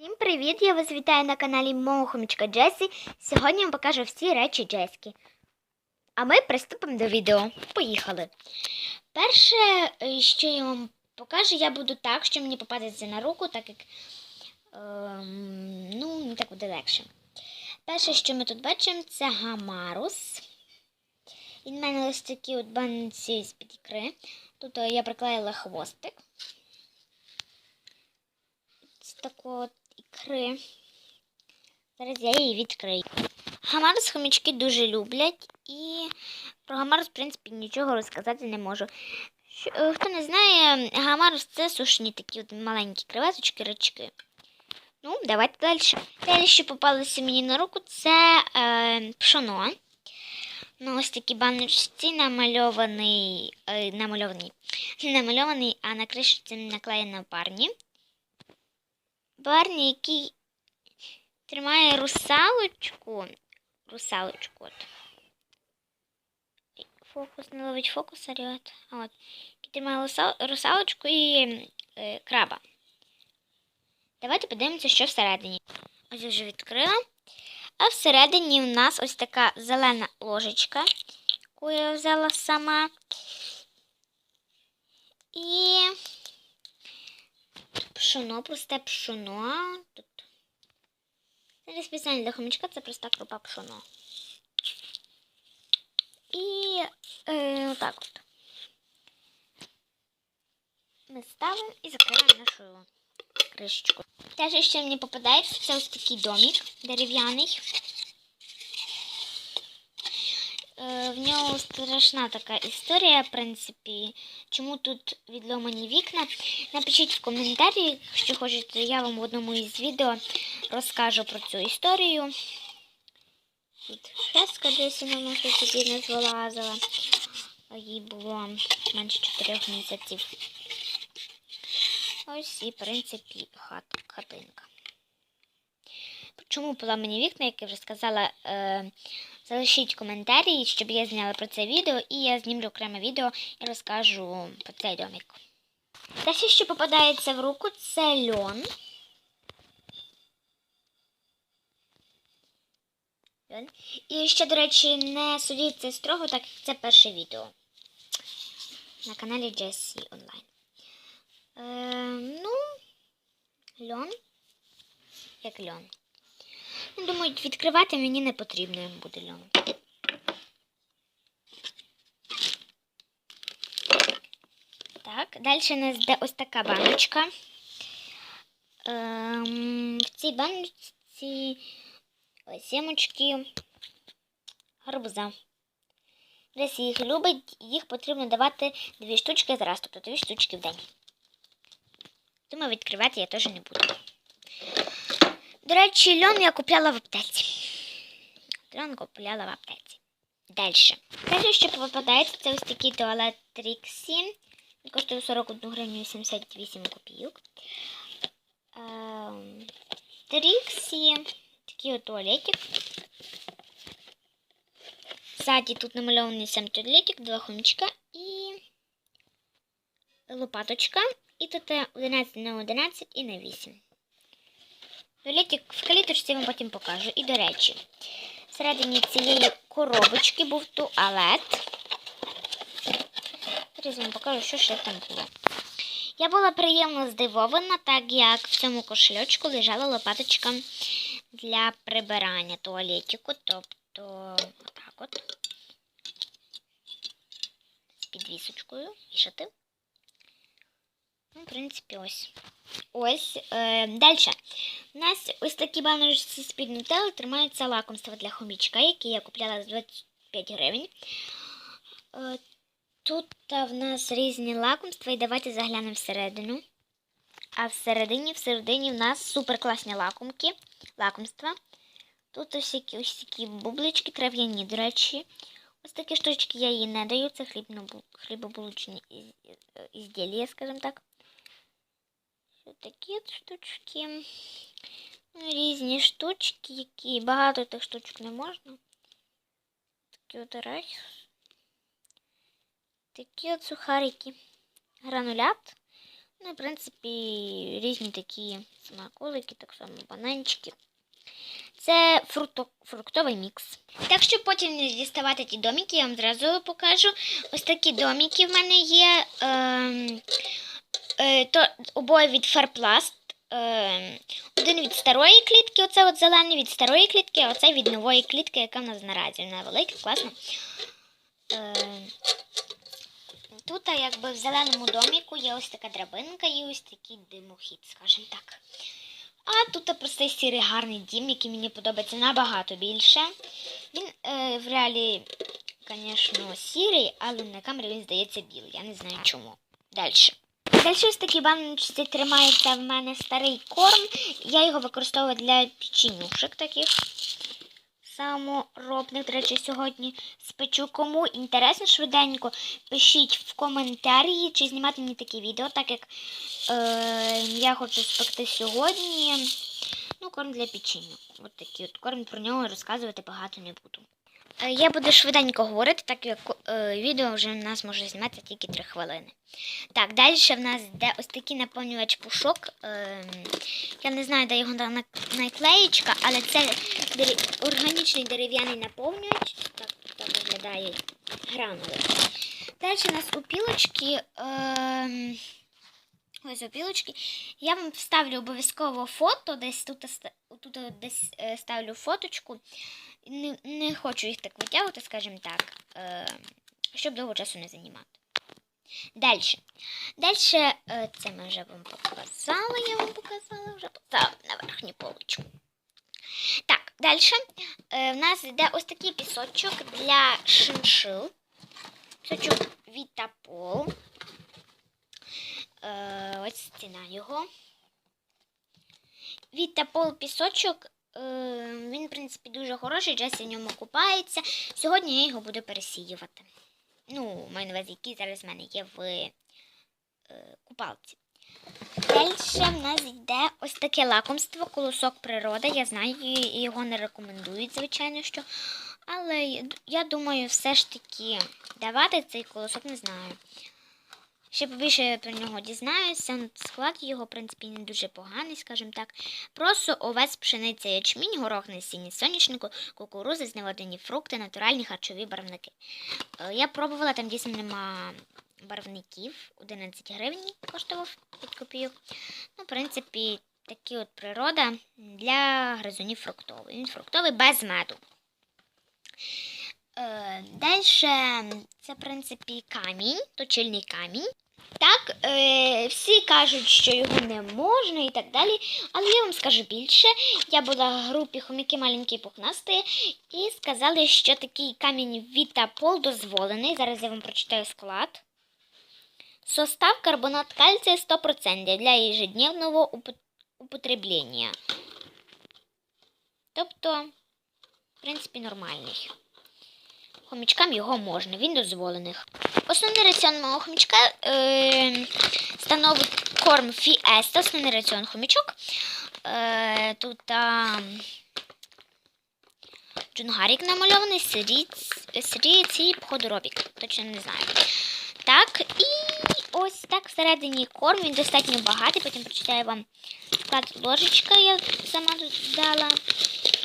Всім привіт! Я вас вітаю на каналі мого хомічка Джесі. Сьогодні я вам покажу всі речі Джеськи. А ми приступимо до відео. Поїхали. Перше, е, що я вам покажу, я буду так, що мені попадеться на руку, так як ем, ну, не так буде легше. Перше, що ми тут бачимо, це гамарус. Він в мене ось такі от банці з-під ікри. Тут е, я приклеїла хвостик. З такої от ікри. Зараз я її відкрию. Гамарус хомячки дуже люблять, і про гамарус, в принципі, нічого розказати не можу. Е, Хто не знає, гамарус це сушні такі от маленькі креветочки, рачки. Ну, давайте далі. Далі, що попалося мені на руку, це е, пшоно. Ну, ось такі баночці намальований, е, намальований, намальований, а на кришці наклеєно парні. Барні, який тримає русалочку. Русалочку. От. Фокус не ловить фокус, оріот. А от. Який тримає русалочку і е, краба. Давайте подивимося, що всередині. Ось я вже відкрила. А всередині в нас ось така зелена ложечка, яку я взяла сама. І пшоно, просте пшоно. Тут. Це не спеціально для хомячка, це проста крупа пшоно. І е, отак от. Ми ставимо і закриваємо нашу кришечку. Теж ще мені попадається це ось такий домик дерев'яний. Е, В нього страшна така історія, в принципі. Чому тут відломані вікна? Напишіть в коментарі, якщо хочете, я вам в одному із відео розкажу про цю історію. Тут шеска десь вона може тоді не звилазила. А їй було менше 4 місяців. Ось і, в принципі, хат, хатинка. Чому поламані вікна, як я вже сказала, е, залишіть коментарі, щоб я зняла про це відео, і я знімлю окреме відео і розкажу про цей домик. Те, що попадається в руку, це льон. Льон. І ще, до речі, не судіть це строго, так як це перше відео на каналі Джесі Онлайн. Е, ну, льон. Як льон. Думаю, відкривати мені не потрібно буде льон. Так, далі у нас йде ось така баночка. Ем, в цій баночці сімочки гарбуза. Десь їх любить, їх потрібно давати дві штучки зараз, тобто дві штучки в день. Думаю, відкривати я теж не буду. До речі, льон я купляла в аптеці. Льон купляла в аптеці. Далі. Перше, що попадається, це ось такий туалет Тріксі. Він коштує 41 гривню 88 копійок. Ем, Тріксі. Такий от туалетик. Ззаді тут намальований сам туалетик, два хомячка і лопаточка. І тут 11 на 11 і на 8. Туалетик в каліточці вам потім покажу. І, до речі, всередині цієї коробочки був туалет. Зараз вам покажу, що ще там було. Я була приємно здивована, так як в цьому кошельочку лежала лопаточка для прибирання туалетику. Тобто, отак от. З підвісочкою. Вішати. Ну, в принципі, ось. Ось. Е, Далі. У нас ось такі баночці з-під нутелли тримаються лакомства для хомічка, які я купляла за 25 гривень. Е, тут в нас різні лакомства, і давайте заглянемо всередину. А всередині, всередині в нас супер класні лакомки, лакомства. Тут ось які ось такі бублички трав'яні, до речі. Ось такі штучки я їй не даю. Це хлібобулочні із- ізділля, скажімо так. Ось такі штучки. Ну, Різні штучки, які багато тих штучок не можна. Такі от арахіс. Такі от сухарики. Гранулят. Ну, в принципі, різні такі смаколики, так само бананчики. Це фрукто, фруктовий мікс. Так, щоб потім не діставати ті домики, я вам зразу покажу. Ось такі домики в мене є. Е, то обоє від Фарпласт. Ем, один від старої клітки, оце от зелений від старої клітки, а оце від нової клітки, яка в нас наразі. Вона велика, класна. Ем, Тут, якби в зеленому доміку є ось така драбинка і ось такий димохід, скажімо так. А тут простий сірий гарний дім, який мені подобається набагато більше. Він е, в реалі, звісно, сірий, але на камері він здається білий. Я не знаю чому. Далі. Далі ось такі баночці тримається в мене старий корм. Я його використовую для печенюшек таких саморобних. До речі, сьогодні спечу. Кому інтересно швиденько, пишіть в коментарі, чи знімати мені такі відео, так як е, я хочу спекти сьогодні. Ну, корм для печіння. От такий от корм про нього розказувати багато не буду. Е, Я буду швиденько говорити, так як е, відео вже в нас може зніматися тільки 3 хвилини. Так, далі в нас йде ось такий наповнювач пушок. Е, я не знаю, де його наклеєчка, але це органічний дерев'яний наповнювач. Так, так виглядає гранули. Далі у нас опілочки. Е, ось опілочки. Я вам вставлю обов'язково фото, десь тут, тут десь е, ставлю фоточку. Не, не хочу їх так витягувати, скажімо так, е, щоб довго часу не займати. Далі. Далі, е, це ми вже вам показали, я вам показала вже поставила на верхню полочку. Так, далі. Е, в нас йде ось такий пісочок для шиншил. Пісочок Вітапол. Е, ось ціна його. Вітапол пісочок. Е, він, в принципі, дуже хороший, Джесі в ньому купається. Сьогодні я його буду пересіювати. Ну, маю на увазі, який зараз в мене є в е, купалці. Далі в нас йде ось таке лакомство, колосок природи. Я знаю, його не рекомендують, звичайно, що. Але я думаю, все ж таки давати цей колосок не знаю. Ще побільше про нього дізнаюся. Склад його, в принципі, не дуже поганий, скажімо так. Просто овець, пшениця, ячмінь, горох, насіння, соняшнику, кукурузи, зневодені фрукти, натуральні харчові барвники. Е, Я пробувала, там дійсно нема барвників. 11 гривень коштував 5 копійок. Ну, в принципі, такі от природа для гризунів фруктовий. Він фруктовий без меду. Е, Далі це, в принципі, камінь, точильний камінь. Так, е, всі кажуть, що його не можна і так далі. Але я вам скажу більше. Я була в групі хомяки маленькі пухнасті і сказали, що такий камінь Вітапол дозволений. Зараз я вам прочитаю склад. Состав карбонат кальция 100% для ежедневного упот- употребления. Тобто, в принципі, нормальний. Хомячкам його можна, він дозволених. Основний раціон мого хомячка е, становить корм фіеста, основний раціон хомячок. Е, тут а, джунгарік намальований, сиріць- сирієць і подоробік. Точно не знаю. Так, і ось так всередині корм, він достатньо багатий, потім прочитаю вам склад ложечка, я сама додала.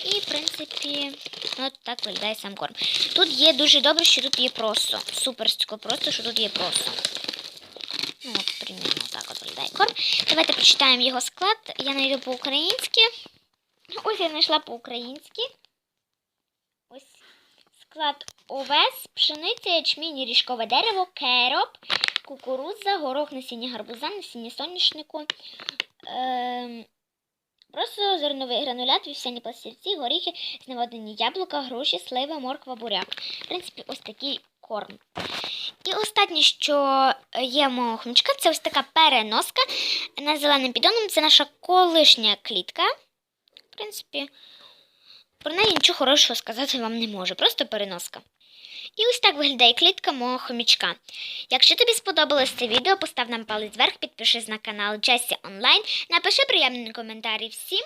І, в принципі, от так виглядає сам корм. Тут є дуже добре, що тут є просто. Суперсько просто, що тут є просто. Ну, от, примірно так от виглядає корм. Давайте прочитаємо його склад. Я знайду по-українськи. Ось я знайшла по-українськи. Ось склад овес, пшениця, ячмінь, ріжкове дерево, кероп, кукурудза, горох, насіння гарбуза, насіння соняшнику. Ем, Просто зерновий гранулят, вівсяні пластівці, горіхи, зневодені яблука, груші, сливи, морква, буряк. В принципі, ось такий корм. І останнє, що є мого хомячка, це ось така переноска на зеленим піддоном. Це наша колишня клітка. В принципі, про неї нічого хорошого сказати вам не можу, просто переноска. І ось так виглядає клітка мого хомічка. Якщо тобі сподобалось це відео, постав нам палець вверх, підпишись на канал Джесі Онлайн, напиши приємний коментар всім